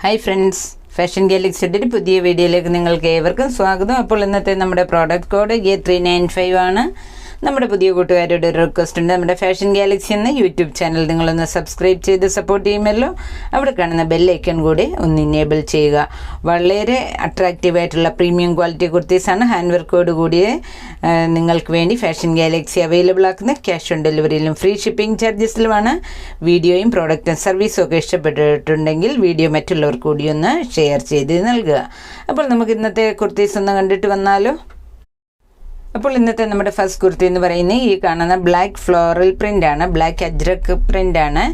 Hi friends fashion ഗാലക്സിയുടെ ഒരു പുതിയ വീഡിയോയിലേക്ക് നിങ്ങൾക്ക് ഏവർക്കും സ്വാഗതം. അപ്പോൾ ഇന്നത്തെ നമ്മുടെ product code A three nine five ആണ്. നമ്മുടെ പുതിയ കൂട്ടുകാരുടെ ഒരു റിക്വസ്റ്റ് ഉണ്ട്. നമ്മുടെ ഫാഷൻ ഗാലക്സി എന്ന യൂട്യൂബ് ചാനൽ നിങ്ങളൊന്ന് സബ്സ്ക്രൈബ് ചെയ്ത് സപ്പോർട്ട് ചെയ്യുമല്ലോ. അവിടെ കാണുന്ന ബെല്ലൈക്കൺ കൂടി ഒന്ന് ഇനേബിൾ ചെയ്യുക. വളരെ അട്രാക്റ്റീവ് ആയിട്ടുള്ള പ്രീമിയം ക്വാളിറ്റി കുർത്തീസാണ് ഹാൻഡ് വർക്കോട് കൂടിയ നിങ്ങൾക്ക് വേണ്ടി ഫാഷൻ ഗാലക്സി അവൈലബിൾ ആക്കുന്ന ക്യാഷ് ഓൺ ഡെലിവറിയിലും ഫ്രീ ഷിപ്പിംഗ് ചാർജസിലുമാണ് വീഡിയോയും പ്രോഡക്റ്റും സർവീസും ഒക്കെ ഇഷ്ടപ്പെട്ടിട്ടുണ്ടെങ്കിൽ വീഡിയോ മറ്റുള്ളവർക്ക് കൂടി ഒന്ന് ഷെയർ ചെയ്ത് നൽകുക. അപ്പോൾ നമുക്ക് ഇന്നത്തെ കുർത്തീസ് ഒന്ന് കണ്ടിട്ട് വന്നാലോ? അപ്പോൾ ഇന്നത്തെ നമ്മുടെ ഫസ്റ്റ് കുർത്തി എന്ന് പറയുന്നത് ഈ കാണുന്ന ബ്ലാക്ക് ഫ്ലോറൽ പ്രിന്റ് ആണ്. ബ്ലാക്ക് അജ്രക്ക് പ്രിന്റ് ആണ്.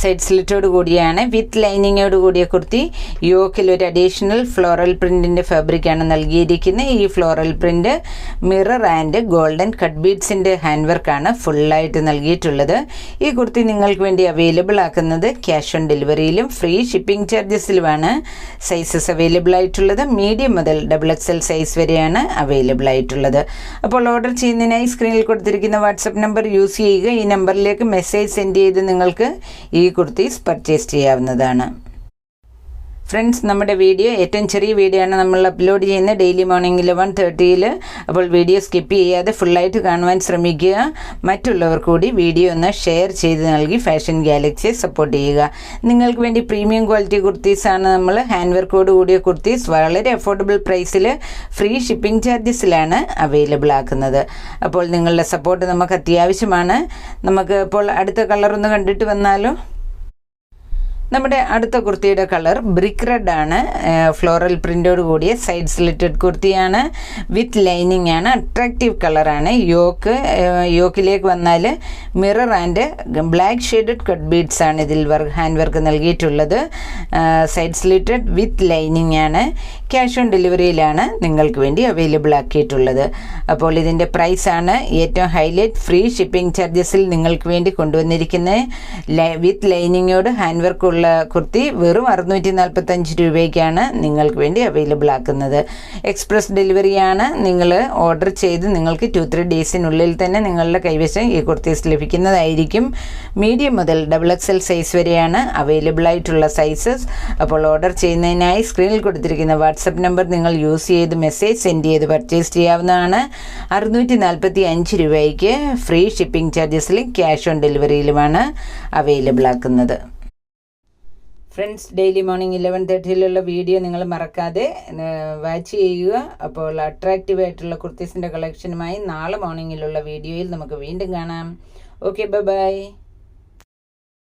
സൈഡ് സ്ലിറ്റോട് കൂടിയാണ്. വിത്ത് ലൈനിങ്ങോട് കൂടിയ കുർത്തി യോക്കിൽ ഒരു അഡീഷണൽ ഫ്ലോറൽ പ്രിന്റിന്റെ ഫാബ്രിക്കാണ് നൽകിയിരിക്കുന്നത്. ഈ floral print mirror and golden cut ബീഡ്സിന്റെ hand വർക്കാണ് ഫുള്ളായിട്ട് നൽകിയിട്ടുള്ളത്. ഈ കുർത്തി നിങ്ങൾക്ക് വേണ്ടി അവൈലബിൾ ആക്കുന്നത് ക്യാഷ് ഓൺ ഡെലിവറിയിലും ഫ്രീ ഷിപ്പിംഗ് ചാർജസിലുമാണ് സൈസസ് അവൈലബിൾ ആയിട്ടുള്ളത്. മീഡിയം മുതൽ ഡബിൾ എക്സ് എൽ സൈസ് വരെയാണ് അവൈലബിൾ ആയിട്ടുള്ളത്. അപ്പോൾ ഓർഡർ ചെയ്യുന്നതിനായി സ്ക്രീനിൽ കൊടുത്തിരിക്കുന്ന വാട്സപ്പ് നമ്പർ യൂസ് ചെയ്യുക. ഈ നമ്പറിലേക്ക് മെസ്സേജ് സെൻഡ് ചെയ്ത് നിങ്ങൾക്ക് ഈ കുർത്തീസ് പർച്ചേസ് ചെയ്യാവുന്നതാണ്. ഫ്രണ്ട്സ് നമ്മുടെ വീഡിയോ ഏറ്റവും ചെറിയ വീഡിയോ ആണ് നമ്മൾ അപ്ലോഡ് ചെയ്യുന്നത്. ഡെയിലി മോർണിംഗ് ഇലവൺ തേർട്ടിയിൽ അപ്പോൾ വീഡിയോ സ്കിപ്പ് ചെയ്യാതെ ഫുള്ളായിട്ട് കാണുവാൻ ശ്രമിക്കുക. മറ്റുള്ളവർ കൂടി വീഡിയോ ഒന്ന് ഷെയർ ചെയ്ത് നൽകി ഫാഷൻ ഗാലക്സിയെ സപ്പോർട്ട് ചെയ്യുക. നിങ്ങൾക്ക് വേണ്ടി പ്രീമിയം ക്വാളിറ്റി കുർത്തീസാണ് നമ്മൾ ഹാൻഡ് വർക്കോട് കൂടിയ കുർത്തീസ്. വളരെ അഫോർഡബിൾ പ്രൈസിൽ ഫ്രീ ഷിപ്പിംഗ് ചാർജസിലാണ് അവൈലബിൾ ആക്കുന്നത്. അപ്പോൾ നിങ്ങളുടെ സപ്പോർട്ട് നമുക്ക് അത്യാവശ്യമാണ്. നമുക്ക് ഇപ്പോൾ അടുത്ത കളറൊന്ന് കണ്ടിട്ട് വന്നാലോ? നമ്മുടെ അടുത്ത കുർത്തിയുടെ കളർ ബ്രിക്ക് റെഡ് ആണ്. ഫ്ലോറൽ പ്രിന്റോട് കൂടിയ സൈഡ് സ്ലിറ്റഡ് കുർത്തിയാണ്. വിത്ത് ലൈനിങ് ആണ്. അട്രാക്റ്റീവ് കളറാണ് യോക്ക് യോക്കിലേക്ക് വന്നാൽ mirror and black shaded cut beads ആണ് ഇതിൽ വർക്ക് ഹാൻഡ് വർക്ക് നൽകിയിട്ടുള്ളത്. സൈഡ് സ്ലിറ്റഡ് വിത്ത് ലൈനിങ് ആണ്. ക്യാഷ് ഓൺ ഡെലിവറിയിലാണ് നിങ്ങൾക്ക് വേണ്ടി അവൈലബിൾ ആക്കിയിട്ടുള്ളത്. അപ്പോൾ ഇതിന്റെ പ്രൈസാണ് ഏറ്റവും ഹൈലൈറ്റ് ഫ്രീ ഷിപ്പിംഗ് ചാർജസിൽ നിങ്ങൾക്ക് വേണ്ടി കൊണ്ടുവന്നിരിക്കുന്നത്. വിത്ത് ലൈനിങ്ങോട് ഹാൻഡ് വർക്ക് കുർത്തി വെറും അറുന്നൂറ്റി നാൽപ്പത്തഞ്ച് രൂപയ്ക്കാണ് നിങ്ങൾക്ക് വേണ്ടി അവൈലബിൾ ആക്കുന്നത്. എക്സ്പ്രസ് ഡെലിവറിയാണ് നിങ്ങൾ ഓർഡർ ചെയ്ത് നിങ്ങൾക്ക് ടു ത്രീ ഡേയ്സിനുള്ളിൽ തന്നെ നിങ്ങളുടെ കൈവശം ഈ കുർത്തീസ് ലഭിക്കുന്നതായിരിക്കും. മീഡിയം മുതൽ ഡബിൾ എക്സ് എൽ സൈസ് വരെയാണ് അവൈലബിൾ ആയിട്ടുള്ള സൈസസ് അപ്പോൾ ഓർഡർ ചെയ്യുന്നതിനായി സ്ക്രീനിൽ കൊടുത്തിരിക്കുന്ന വാട്സപ്പ് നമ്പർ നിങ്ങൾ യൂസ് ചെയ്ത് മെസ്സേജ് സെൻഡ് ചെയ്ത് പർച്ചേസ് ചെയ്യാവുന്നതാണ്. അറുന്നൂറ്റി നാൽപ്പത്തി അഞ്ച് രൂപയ്ക്ക് ഫ്രീ ഷിപ്പിംഗ് ചാർജസിലും ക്യാഷ് ഓൺ ഡെലിവറിയിലുമാണ് അവൈലബിൾ ആക്കുന്നത്. ഫ്രണ്ട്സ് ഡെയിലി മോർണിംഗ് ഇലവൻ തേർട്ടിയിലുള്ള വീഡിയോ നിങ്ങൾ മറക്കാതെ വാച്ച് ചെയ്യുക. അപ്പോൾ അട്രാക്റ്റീവ് ആയിട്ടുള്ള കുർത്തീസിന്റെ കളക്ഷനുമായി നാളെ മോർണിംഗിലുള്ള വീഡിയോയിൽ നമുക്ക് വീണ്ടും കാണാം. Okay bye bye